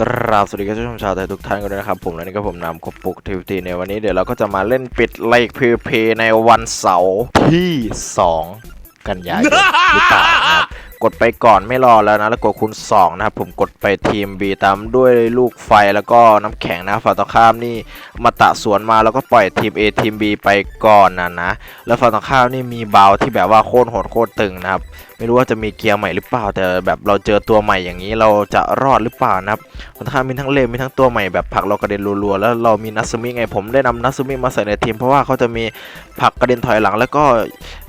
กราบสวัสดีคุณผู้ชมชาวไทยทุกท่านกันด้วยนะครับผมและนี่ก็ผมนำคบปุกทีวีในวันนี้เดี๋ยวเราก็จะมาเล่นปิดไลค์พีเพในวันเสาร์ที่ 2 กันยายนหรือเปล่านะครับ กดไปก่อนไม่รอแล้วนะ แล้วกดคูณ2นะครับผมกดไปทีม B ตามด้วยลูกไฟแล้วก็น้ำแข็งนะฝั่งตรงข้ามนี่มาตะสวนมาแล้วก็ปล่อยทีม A ทีม B ไปก่อนนะนะ แล้วฝั่งตรงข้ามนี่มีเบาที่แบบว่าโคตรโหดโคตรตึงนะครับไม่รู้ว่าจะมีเกียร์ใหม่หรือเปล่า แต่แบบเราเจอตัวใหม่อย่างนี้เราจะรอดหรือเปล่านะครับฝั่งตรงข้ามมีทั้งเลมมีทั้งตัวใหม่แบบผลักเรากระเด็นรัวๆแล้วเรามีนัสมิไงผมได้นำนัสมิมาใส่ในทีม เพราะว่าเขาจะมีผลักกระเด็นถอยหลัง แล้วก็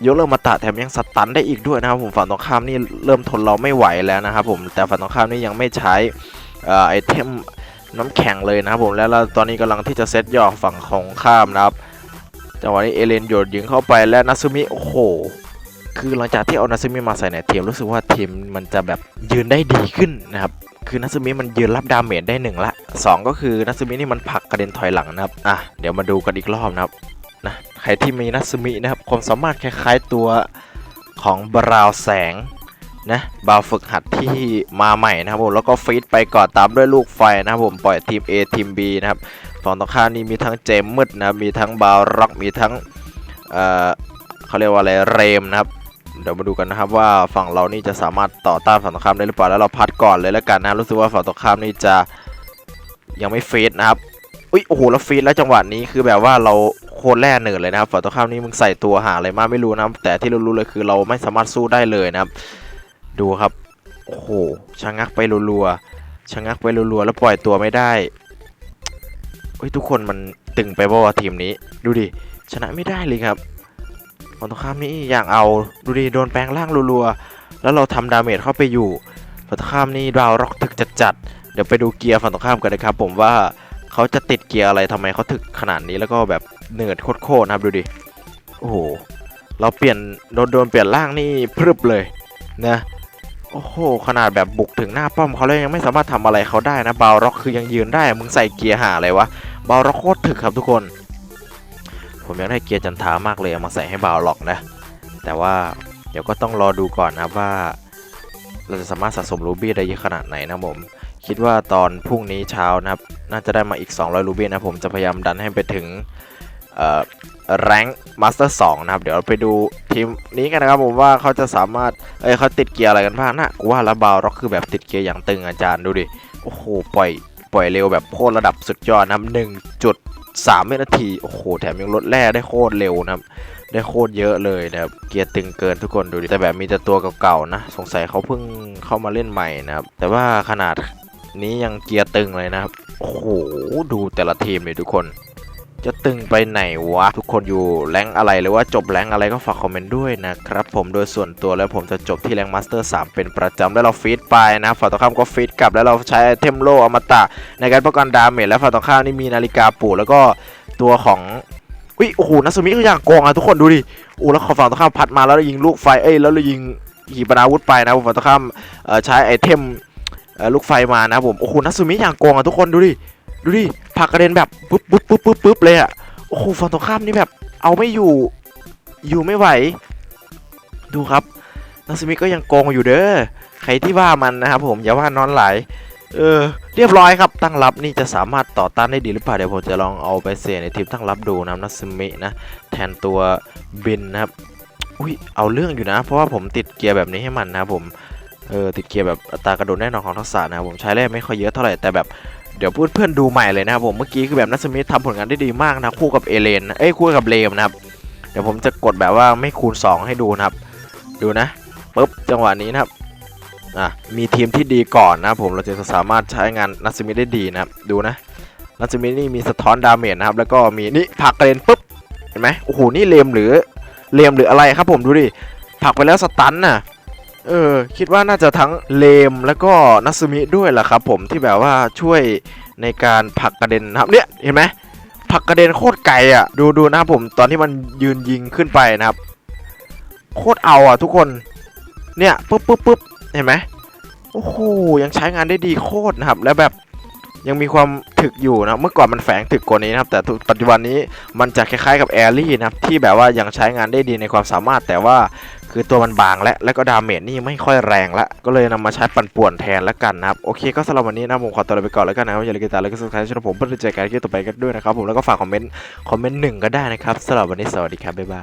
ยกเลิกมาตะแถมยังสตันได้อีกด้วยนะครับผมฝั่งตรงข้ามนี่เริ่มทนเราไม่ไหวแล้วนะครับผมแต่ฝั่งตรงข้ามนี่ยังไม่ใช้อ่อไอเทมน้ำแข็งเลยนะครับผมแล้วเราตอนนี้กำลังที่จะเซตย่อฝั่งของข้ามนะครับจังหวะนี้เอเลนโยดยิงเข้าไปและนัสมิโอ้โหคือหลังจากที่เอานัสมิมาใส่ในทีมรู้สึกว่าทีมมันจะแบบยืนได้ดีขึ้นนะครับคือนัสมิมันยืนรับดาเมจได้หนึ่งละสองก็คือนัสมินี่มันผลักกระเด็นถอยหลังนะครับอะเดี๋ยวมาดูกันอีกรอบนะครับนะใครที่มีนัสมินะครับความสามารถคล้ายๆตัวของบราวแสง นะบาวฝึกหัดที่มาใหม่นะครับผมแล้วก็ฟีดไปก่อนตามด้วยลูกไฟนะครับผมปล่อยทีม A ทีม B นะครับฝั่งตรงข้ามนี่มีทั้งเจมมืดนะมีทั้งบาวร็อกมีทั้งเอ่อเขาเรียกว่าอะไรเรมนะครับเดี๋ยวมาดูกันนะครับว่าฝั่งเรานี่จะสามารถต่อต้านฝั่งตรงข้ามได้หรือเปล่าแล้วเราพัดก่อนเลยแล้วกันนะรู้สึกว่าฝั่งตรงข้ามนี่จะยังไม่ฟีดนะครับอุ้ยโอ้โหแล้วฟีดแล้วจังหวะนี้คือแบบว่าเราโคตรแร่เหนื่อยเลยนะครับฝั่งตรงข้ามนี่มึงใส่ตัวหาอะไรมาไม่รู้นะครับแต่ที่เรารู้เลยคือเราไม่สามารถสู้ได้เลยนะครับ ดูครับ โอ้โหชะงักไปรัวๆชะงักไปรัวๆแล้วปล่อยตัวไม่ได้เฮ้ยทุกคนมันตึงไปบ่ทีมนี้ ดูดิ ชนะไม่ได้เลยครับฝั่งตรงข้ามนี่อย่างเอา ดูดิ โดนแปลงร่างรัวๆ แล้วเราทำดาเมจเข้าไปอยู่ฝั่งตรงข้ามนี่ดาวร็อกถึกจัดๆ เดี๋ยวไปดูเกียร์ฝั่งตรงข้ามกันนะครับ ผมว่าเขาจะติดเกียร์อะไรทำไมเขาถึกขนาดนี้แล้วก็แบบเหนืดโคตรๆนะครับดูดิ โอ้โห เราเปลี่ยนโดนโดนเปลี่ยนร่างนี่พรึบเลยนะ โอ้โห ขนาดแบบบุกถึงหน้าป้อมเขาเลยยังไม่สามารถทำอะไรเขาได้นะบาวร็อกคือยังยืนได้ มึงใส่เกียร์หาอะไรวะบาวร็อกโคตรถึกครับทุกคน ผมอยากได้เกียร์จันทามากเลยเอามาใส่ให้บาวล็อกนะ แต่ว่าเดี๋ยวก็ต้องรอดูก่อนนะว่า เราจะสามารถสะสมรูบี้ได้เยอะขนาดไหนนะผม คิดว่าตอนพรุ่งนี้เช้านะครับ น่าจะได้มาอีก 200รูบี้นะผมจะพยายามดันให้ไปถึง แรงมาสเตอร์2นะครับ เดี๋ยวไปดูทีมนี้กันนะครับผมว่าเขาจะสามารถ เอ้ยเขาติดเกียร์อะไรกันบ้างนะกูว่าล้วบาวล็อกคือแบบติดเกียร์อย่างตึงอาจารย์ดูดิ โอ้โห ปล่อย ปล่อยเร็วแบบโคตรระดับสุดยอดนะครับ1จุดสามวินาที โอ้โห แถมยังลดแร่ได้โคตรเร็วนะครับ ได้โคตรเยอะเลยนะครับ เกียร์ตึงเกินทุกคนดูดิ แต่แบบมีแต่ตัวเก่าๆนะ สงสัยเขาเพิ่งเข้ามาเล่นใหม่นะครับ แต่ว่าขนาดนี้ยังเกียร์ตึงเลยนะครับ โอ้โห ดูแต่ละทีมเลยทุกคน จะตึงไปไหนวะ ทุกคนอยู่แรงอะไรหรือว่าจบแรงอะไรก็ฝากคอมเมนต์ด้วยนะครับผมโดยส่วนตัวแล้วผมจะจบที่แรงมาสเตอร์3เป็นประจำแล้วเราฟีดไปนะฝั่งตรงข้ามก็ฟีดกลับแล้วเราใช้ไอเทมโลอมตะ ในการป้องกันดาเมจและฝั่งตรงข้ามนี่มีนาฬิกาปู่แล้วก็ตัวของอุ้ยโอ้โหนัสมิก็อย่างโกงอะทุกคนดูดิโอ้แล้วขอฝั่งตรงข้ามพัดมาแล้วเรายิงลูกไฟเอ้ยแล้วเรายิงขีปนาวุธไปนะฝั่งตรงข้ามเอ่อใช้ไอเทม ลูกไฟมานะผมโอ้โหนัสมิอย่างโกงอะทุกคนดูดิดูดิผักกระเด็นแบบปุ๊บปุ๊บปุ๊บปุ๊บปุ๊บเลยอะโอ้โหฝั่งตรงข้ามนี่แบบ เอาไม่อยู่อยู่ไม่ไหว ดูครับนัสมิก็ยังโกงอยู่เด้อใครที่ว่ามันนะครับผมอย่าว่านอนไหลเออเรียบร้อยครับตั้งรับนี่จะสามารถต่อต้านได้ดีหรือเปล่าเดี๋ยวผมจะลองเอาไปเสียในทีมตั้งรับดูนะนัสมินะแทนตัวบินนะครับอุ้ยเอาเรื่องอยู่นะ เพราะว่าผมติดเกียร์แบบนี้ให้มันนะผม เออติดเกียร์แบบอัตรากระโดดแน่นอนของทักษะนะครับผมใช้แร่ไม่ค่อยเยอะเท่าไหร่แต่แบบเดี๋ยวพูดเพื่อนดูใหม่เลยนะครับผมเมื่อกี้คือแบบนัสมิธทำผลงานได้ดีมากนะคู่กับเอเลนเอ้ยคู่กับเลมนะครับเดี๋ยวผมจะกดแบบว่าไม่คูณ 2 ให้ดูนะครับ ดูนะปุ๊บจังหวะนี้นะครับอะมีทีมที่ดีก่อนนะครับผมเราจะสามารถใช้งานนัสมิธได้ดีนะครับดูนะนัสมิธนี่มีสะท้อนดาเมจนะครับแล้วก็มีนี่ผักกระเด็นปุ๊บเห็นไหมโอ้โหนี่เลมหรือเลมหรืออะไรครับผมดูดิผักไปแล้วสตันน่ะ เออคิดว่าน่าจะทั้งเลมแล้วก็นัสมิด้วยแหละครับผมที่แบบว่าช่วยในการผลักกระเด็นนะครับเนี่ยเห็นไหมผลักกระเด็นโคตรไกลอะดูดูนะครับผมตอนที่มันยืนยิงขึ้นไปนะครับ โคตรเอาอะทุกคนเนี่ยปุ๊บปุ๊บปุ๊บเห็นไหมโอ้โหยังใช้งานได้ดีโคตรนะครับ แล้วแบบ ยังมีความถึกอยู่นะเมื่อก่อนมันแฝงถึกกว่านี้นะครับ แต่ปัจจุบันนี้มันจะคล้ายๆกับแอรี่นะครับที่แบบว่ายังใช้งานได้ดีในความสามารถ แต่ว่าคือตัวมันบางและแล้วก็ดาเมจนี่ไม่ค่อยแรงละก็เลยนำมาใช้ปั่นป่วนแทนแล้วกันนะครับโอเคก็สำหรับวันนี้นะผมขอตัวไปก่อนแล้วกันนะครับอย่าลืมกดติดตามแล้วก็ subscribe ช่องผมเพื่อจะเจอกันคลิปต่อไปกันด้วยนะครับผมแล้วก็ฝากคอมเมนต์คอมเมนต์หนึ่งก็ได้นะครับสำหรับวันนี้สวัสดีครับบ๊ายบาย